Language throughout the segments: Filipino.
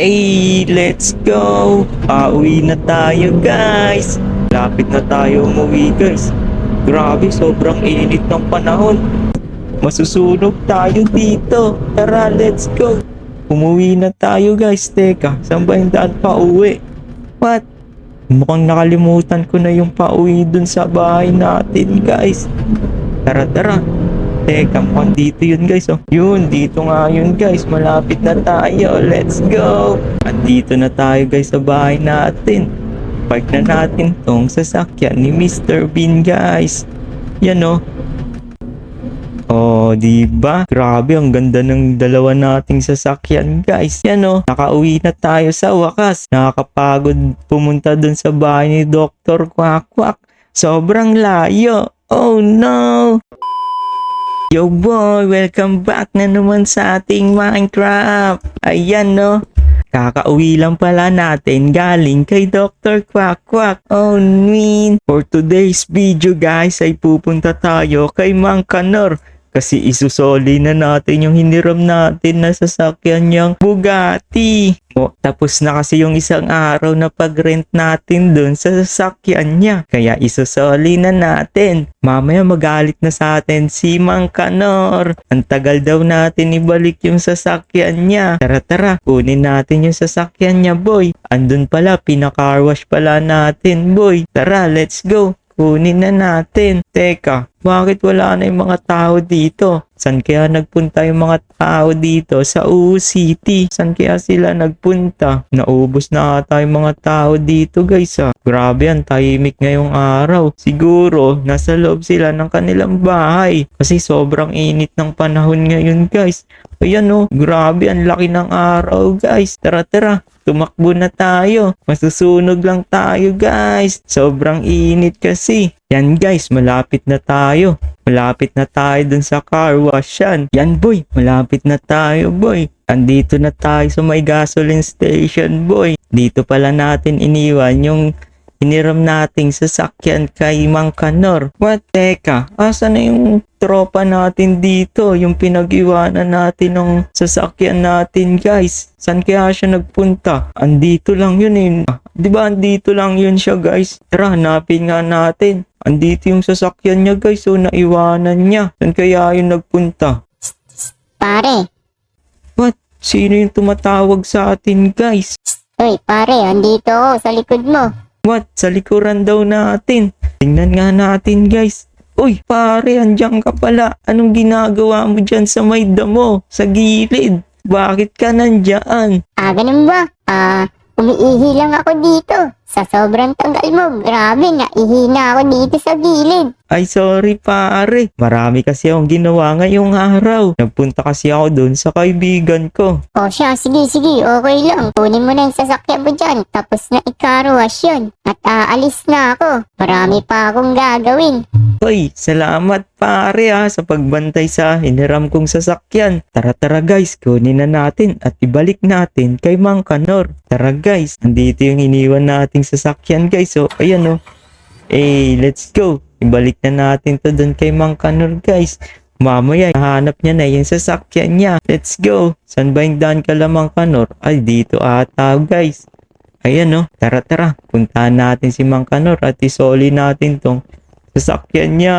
Hey, let's go! Pauwi na tayo guys! Lapit na tayo umuwi guys. Grabe, sobrang init ng panahon. Masusunog tayo dito. Tara, let's go! Umuwi na tayo guys. Teka, saan ba yung daan pa uwi? What? Mukhang nakalimutan ko na yung pauwi dun sa bahay natin guys. Tara, tara. Teka, mukhang dito yun guys oh. Yun, dito nga yun guys. Malapit na tayo. Let's go! Andito na tayo guys sa bahay natin. Park na natin tong sasakyan ni Mr. Bean guys. Yan oh. Oh, di ba? Grabe, ang ganda ng dalawa nating sasakyan, guys. Yan oh, nakauwi na tayo sa wakas. Nakakapagod pumunta dun sa bahay ni Dr. Kwak Kwak. Sobrang layo. Oh no! Yo boy, welcome back na naman sa ating Minecraft. Ayan no, Kakauwi lang pala natin galing kay Dr. Quack Quack. Oh, mean. For today's video guys ay pupunta tayo kay Mang Kanor. Kasi isusoli na natin yung hiniram natin na sasakyan niyang Bugatti. O, tapos na kasi yung isang araw na pag-rent natin dun sa sasakyan niya. Kaya isusoli na natin. Mamaya magalit na sa atin si Mang Kanor. Ang tagal daw natin ibalik yung sasakyan niya. Tara tara, kunin natin yung sasakyan niya boy. Andun pala, pinakarwash pala natin boy. Tara, let's go. Kunin na natin. Teka, bakit wala na yung mga tao dito? San kaya nagpunta yung mga tao dito sa UU City? San kaya sila nagpunta? Naubos na ata yung mga tao dito guys ah. Grabe yan, tahimik ngayong araw. Siguro, nasa loob sila ng kanilang bahay. Kasi sobrang init ng panahon ngayon guys. Ayan oh, grabe, ang laki ng araw guys. Tara tara, tumakbo na tayo. Masusunog lang tayo guys. Sobrang init kasi. Yan guys, malapit na tayo. Malapit na tayo dun sa car wash yan. Yan boy, malapit na tayo boy. Andito na tayo sa may gasoline station boy. Dito pala natin iniwan yung hiniram nating sasakyan kay Mang Kanor. What? Teka, asa na yung tropa natin dito? Yung pinag-iwanan natin ng sasakyan natin guys. San kaya siya nagpunta? Andito lang yun eh. Di ba andito lang yun siya guys? Tara, hanapin nga natin. Andito yung sasakyan niya guys, so naiwanan niya. San kaya yun nagpunta? Pare, What? Sino yung tumatawag sa atin guys? uy pare, andito ako sa likod mo. What? Sa likuran daw natin. Tingnan nga natin guys. Uy, pare, andyan ka pala. Anong ginagawa mo dyan sa may damo? Sa gilid? Bakit ka nandyan? Ah, ganun ba? Ah, umiihi lang ako dito. Sa sobrang tagal mo, grabe, naihina ako dito sa gilid. Ay, sorry pare. Marami kasi akong ginawa ngayong araw. Nagpunta kasi ako doon sa kaibigan ko. O siya, sige, sige, okay lang. Kunin mo na yung sasakyan mo dyan, tapos na ikaruwash yun. At aalis na ako. Marami pa akong gagawin. Hoy, salamat pare ha sa pagbantay sa hiniram kong sasakyan. Tara tara guys, kunin na natin at ibalik natin kay Mang Kanor. Tara guys, andito yung iniwan nating sasakyan guys. So, ayan oh. Eh, let's go. Ibalik na natin to doon kay Mang Kanor guys. Mamaya, hahanap niya na yung sasakyan niya. Let's go. San ba yung daan ka lamang Kanor? Ay, dito ata guys. Ayan oh. Tara tara, puntahan natin si Mang Kanor at isoli natin tong sasakyan niya.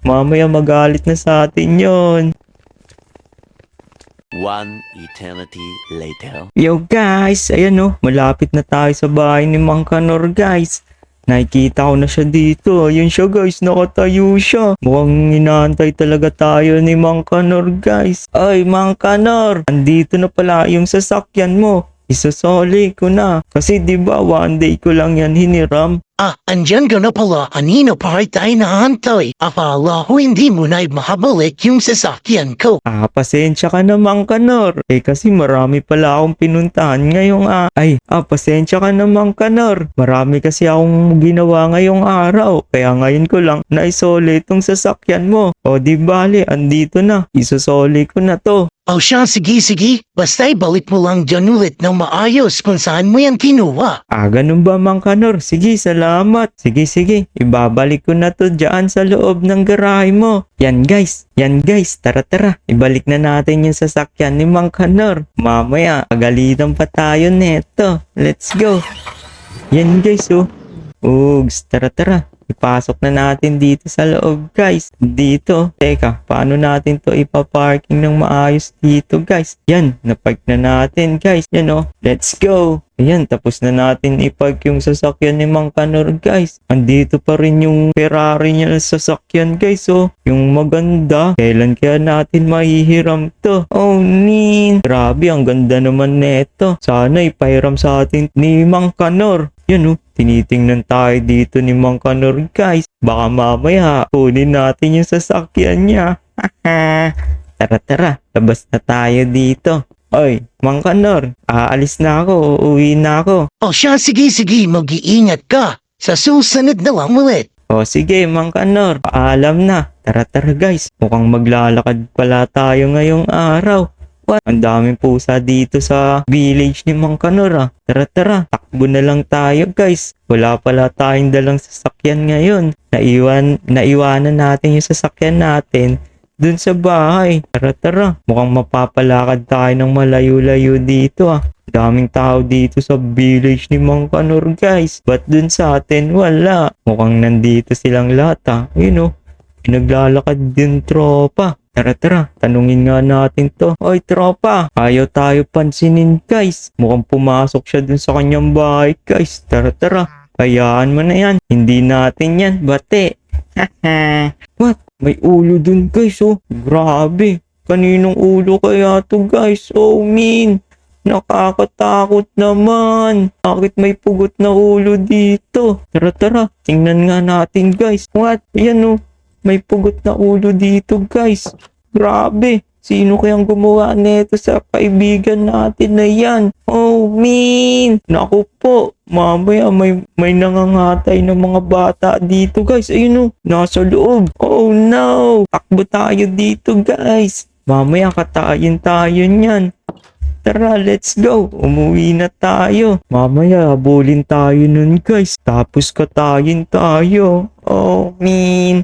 Mamaya magalit na sa atin yon. One eternity later. Yo guys, ayan no, malapit na tayo sa bahay ni Mang Kanor guys. Nakikita ko na siya dito. Ayun siya guys, nakatayo siya. Mukhang inaantay talaga tayo ni Mang Kanor guys. Ay, Mang Kanor, andito na pala yung sasakyan mo. Isasoli ko na. Kasi di ba one day ko lang yan hiniram. Ah, andyan ka na pala. Kanino pa tayo naantay? Akala ko hindi mo na mahabalik yung sasakyan ko. Ah, pasensya ka na Mang Kanor. Eh kasi marami pala akong pinuntahan ngayong ah. Ay, ah, pasensya ka na Mang Kanor. Marami kasi akong ginawa ngayong araw. Kaya ngayon ko lang naisoli itong sasakyan mo. O di bali, andito na. Isusoli ko na to. O siya, sige, sige. Basta ibalik mo lang dyan ulit ng maayos kung saan mo yan kinuha. Ah, ganun ba Mang Kanor? Sige, salamat. Salamat. Sige, sige. Ibabalik ko na to dyan sa loob ng garahe mo. Yan guys. Yan guys. Tara, tara. Ibalik na natin yung sasakyan ni Mang Kanor. Mamaya, pagalitan pa tayo neto. Let's go. Yan guys, oh. Ugs, tara, tara. Ipasok na natin dito sa loob, guys. Dito. Teka, paano natin to ipaparking ng maayos dito, guys? Yan, napark na natin, guys. Yan, oh. Let's go. Ayan, tapos na natin ipark yung sasakyan ni Mang Kanor, guys. Andito pa rin yung Ferrari niya na sasakyan, guys, oh. Yung maganda. Kailan kaya natin mahihiram to? Oh, nin. Grabe, ang ganda naman neto. Sana ipahiram sa atin ni Mang Kanor. Yan, oh. Tinitingnan tayo dito ni Mang Kanor, guys. Baka mamaya, kunin natin yung sasakyan niya. tara, tara. Labas na tayo dito. Oy, Mang Kanor, aalis na ako, uuwi na ako. O siya, sige, sige, mag-iingat ka. Sa susunod na lang ulit. O sige, Mang Kanor, paalam na. Tara tara guys, mukhang maglalakad pala tayo ngayong araw. What? Ang daming pusa dito sa village ni Mang Kanor ah. Tara tara, takbo na lang tayo guys. Wala pala tayong dalang sasakyan ngayon. Naiwan, naiwanan natin yung sasakyan natin dun sa bahay. Tara tara, mukhang mapapalakad tayo ng malayo-layo dito ah. Daming tao dito sa village ni Mang Kanor guys. Ba't dun sa atin wala? Mukhang nandito silang lahat ah. Yun oh. Pinaglalakad din tropa. Tara tara, tanungin nga natin to. Oy tropa, ayaw tayo pansinin guys. Mukhang pumasok siya dun sa kanyang bahay guys. Tara tara, hayaan mo na yan. Hindi natin yan, bate. What? May ulo dun guys oh. Grabe. Kaninong ulo kaya to guys? Oh min. Nakakatakot naman. Bakit may pugot na ulo dito? Tara tara, tingnan nga natin guys. What? Ayan oh. May pugot na ulo dito guys. Grabe. Sino kayang gumawa nito sa kaibigan natin na yan? Oh, min! Naku po, mamaya may, may nangangatay ng mga bata dito guys. Ayun oh, nasa loob. Oh no! Takbo tayo dito guys. Mamaya katayin tayo niyan. Tara, let's go. Umuwi na tayo. Mamaya, habulin tayo nun, guys. Tapos katayin tayo. Oh, min.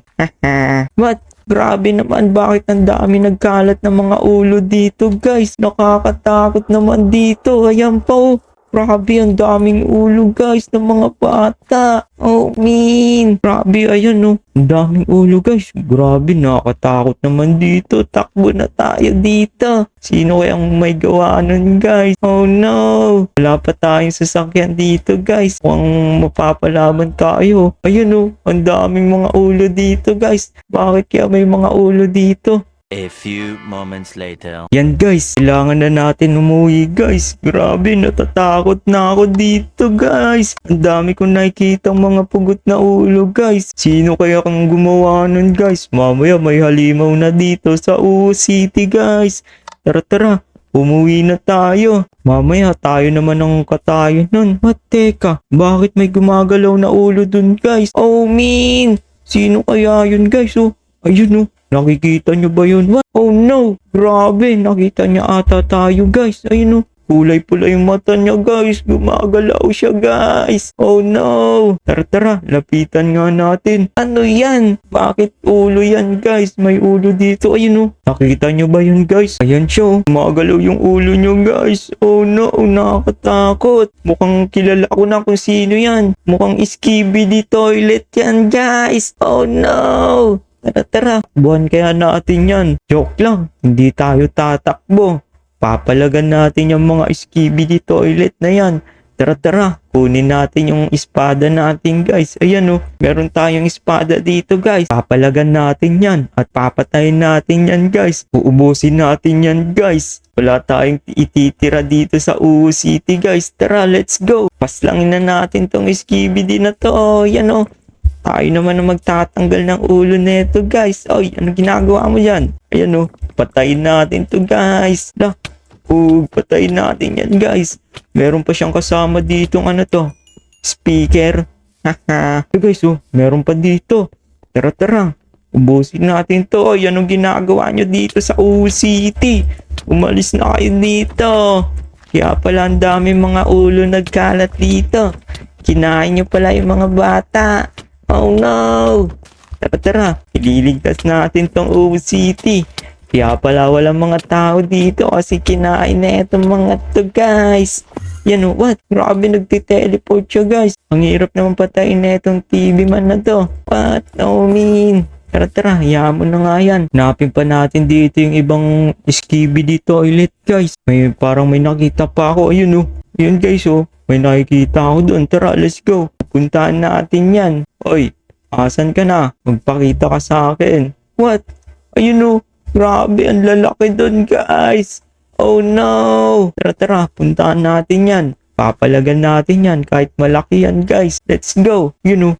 What? Grabe naman, bakit ang dami nagkalat ng mga ulo dito, guys? Nakakatakot naman dito. Ayan pa, oh. Grabe, ang daming ulo, guys, ng mga bata. Oh, min. Grabe, ayan, oh. Ang daming ulo, guys. Grabe, nakakatakot naman dito. Takbo na tayo dito. Sino kayang may gawa nun, guys? Oh, no. Wala pa tayong sasakyan dito, guys. Mukhang mapapalaman tayo. Ayun, oh. Ang daming mga ulo dito, guys. Bakit kaya may mga ulo dito? A few moments later. Yan guys, kailangan na natin umuwi guys. Grabe, natatakot na ako dito guys. Ang dami kong nakikita mga pugot na ulo guys. Sino kaya kang gumawa nun guys? Mamaya may halimaw na dito sa Uo City guys. Tara tara, umuwi na tayo. Mamaya tayo naman ang katayo nun. What teka, bakit may gumagalaw na ulo dun guys? Oh min, sino kaya yun guys? Oh, ayun oh. Nakikita nyo ba yun? What? Oh no! Grabe! Nakita niya ata tayo guys. Ayun oh. Kulay pula yung mata niya guys. Gumagalaw siya guys. Oh no! Tara tara, lapitan nga natin. Ano yan? Bakit ulo yan guys? May ulo dito. Ayun oh. Nakita nyo ba yun guys? Ayan siya oh. Gumagalaw yung ulo nyo guys. Oh no! Nakakatakot. Mukhang kilala ko na kung sino yan. Mukhang skibidi toilet yan guys. Oh no! Tara tara, buwan kaya natin yan. Joke lang, hindi tayo tatakbo. Papalagan natin yung mga skibidi toilet na yan. Tara tara, kunin natin yung espada natin guys. Ayan oh, meron tayong espada dito guys. Papalagan natin yan at papatayin natin yan guys. Uubusin natin yan guys. Wala tayong ititira dito sa Uwu City guys. Tara, let's go. Paslangin na natin tong skibidi na to. Oh, yan oh. Tayo naman ang magtatanggal ng ulo nito guys. Oy, ano ginagawa mo dyan? Ayan oh, patayin natin to guys. Lah, uh, patayin natin yan guys. Meron pa siyang kasama dito ano to. Speaker. Haha. Eh, guys oh, meron pa dito. Tara tara. Ubusin natin to. Oy, anong ginagawa nyo dito sa City? Umalis na kayo dito. Kaya pala ang dami mga ulo nagkalat dito. kinain niyo pala yung mga bata. Oh no! Tara tara, ililigtas natin tong Uwu City. Kaya pala walang mga tao dito kasi kinain na itong mga to guys. Yan o, what? Grabe nagtiteleport siya guys. Ang hirap naman patayin na itong TV man na to. What? No mean. Tara tara, hayaan mo na nga yan. Hanapin pa natin dito yung ibang skibidi toilet guys. May parang may nakita pa ako. Ayun o. Ayun guys oh. May nakikita ako doon. Tara, let's go. Puntahan natin yan. Oy, asan ka na? Magpakita ka sa akin. What? Ayun oh. Grabe, ang lalaki doon guys. Oh no! Tara tara, puntahan natin yan. Papalagan natin yan kahit malaki yan guys. Let's go. You know,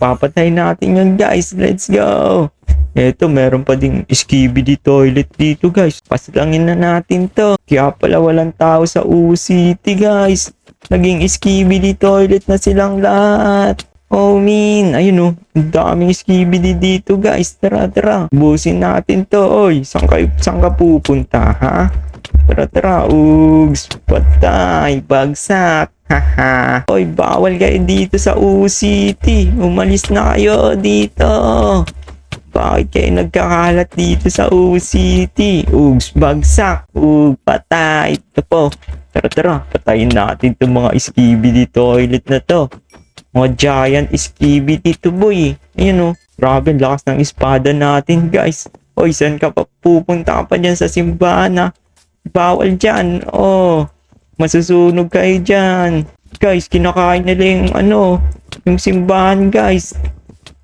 papatay natin yan guys. Let's go. Eto, meron pa ding skibidi toilet dito guys. Paslangin na natin to. Kaya pala walang tao sa U City guys. Naging skibidi toilet na silang lahat. Oh min, ayun oh, ang daming skibidi dito guys. Tara tara, busin natin to. Oy, saan ka, saan ka pupunta ha? Tara tara, ugs, patay, bagsak. Haha. Oy, bawal kayo dito sa U City. Umalis na kayo dito. Bakit kayo nagkakalat dito sa U City? Ugs, bagsak. Ug, patay. Ito po. Tara tara, patayin natin itong mga skibidi toilet na to. Mga giant skibidi to boy. Ayun oh. Grabe, lakas ng espada natin guys. Oy, saan ka pa pupunta ka pa dyan sa simbahan ha? Bawal dyan. Oh, masusunog kayo dyan. Guys, kinakain nila yung ano, yung simbahan guys.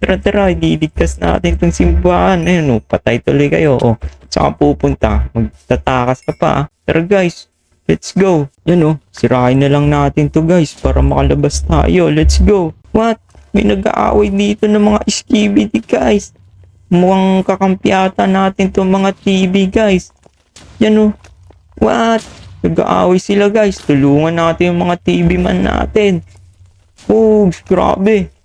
Tara tara, ililigtas natin itong simbahan. Ayun oh, patay tuloy kayo. Oh, saan pupunta? Magtatakas ka pa. Tara guys, let's go. Yan oh, sirain na lang natin to guys para makalabas tayo. Let's go. What? May nag-aaway dito ng mga skibidi guys. Mukhang kakampiata natin itong mga TV guys. Yan oh. What? Nag-aaway sila guys. Tulungan natin yung mga TV man natin. Oh, grabe.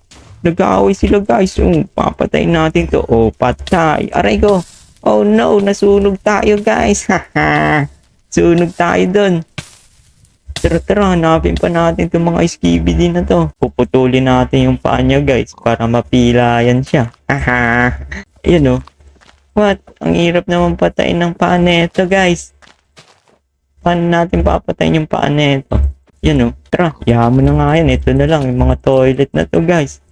Nag-aaway sila guys. Oh, papatay natin to. Oh, patay. Aray ko. Oh no, nasunog tayo guys. Haha. Sunog tayo dun. Tara tara, hanapin pa natin itong mga skibidi na to. Puputulin natin yung paa niya guys para mapila yan siya. Haha. Ayun oh. What? Ang hirap naman patayin ng paa neto guys. Paano natin papatayin yung paa neto? Yan oh. Tara, yaman na nga yan. Ito na lang yung mga toilet na to guys.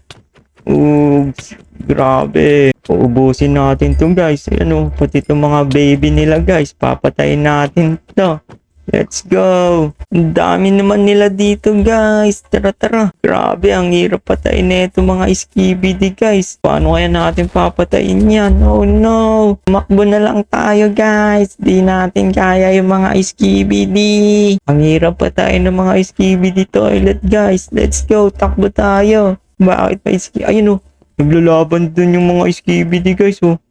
Oops. Grabe. Uubusin natin to guys. Ano, pati itong mga baby nila guys. Papatayin natin to. Let's go. Dami naman nila dito guys. Tara tara. Grabe, ang hirap patayin na mga skibidi guys. Paano kaya natin papatayin yan? Oh no. Makbo na lang tayo guys. Di natin kaya yung mga skibidi. Ang hirap patayin ng mga skibidi toilet guys. Let's go. Takbo tayo. Bakit pa skibidi? Ayun oh. Naglalaban dun yung mga skibidi guys oh.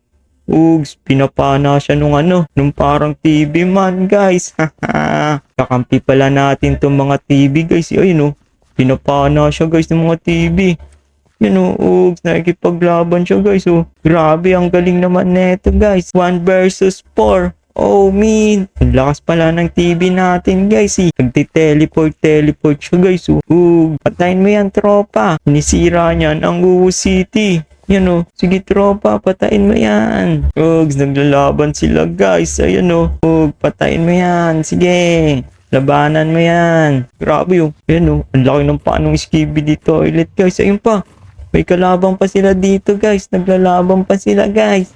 Ugs, pinapana siya nung ano, nung parang TV man guys. Kakampi pala natin tong mga TV guys. Ayun oh. Pinapana siya guys ng mga TV. Yun oh, Ugs, nakikipaglaban siya guys oh. Grabe, ang galing naman neto guys. 1 versus 4. Oh, mean. Ang lakas pala ng TV natin, guys, eh. Nagti-teleport, teleport siya, guys, oh. Ug, patayin mo yan, tropa. Nisira niyan ang Uwu City. Yan, oh. Sige, tropa, patayin mo yan. Ugs, naglalaban sila, guys. Ayan, oh. Ug, patayin mo yan. Sige. Labanan mo yan. Grabe, oh. Ayan, oh. Ang laki ng paanong skibidi toilet, guys. Ayun pa. May kalabang pa sila dito, guys. Naglalaban pa sila, guys.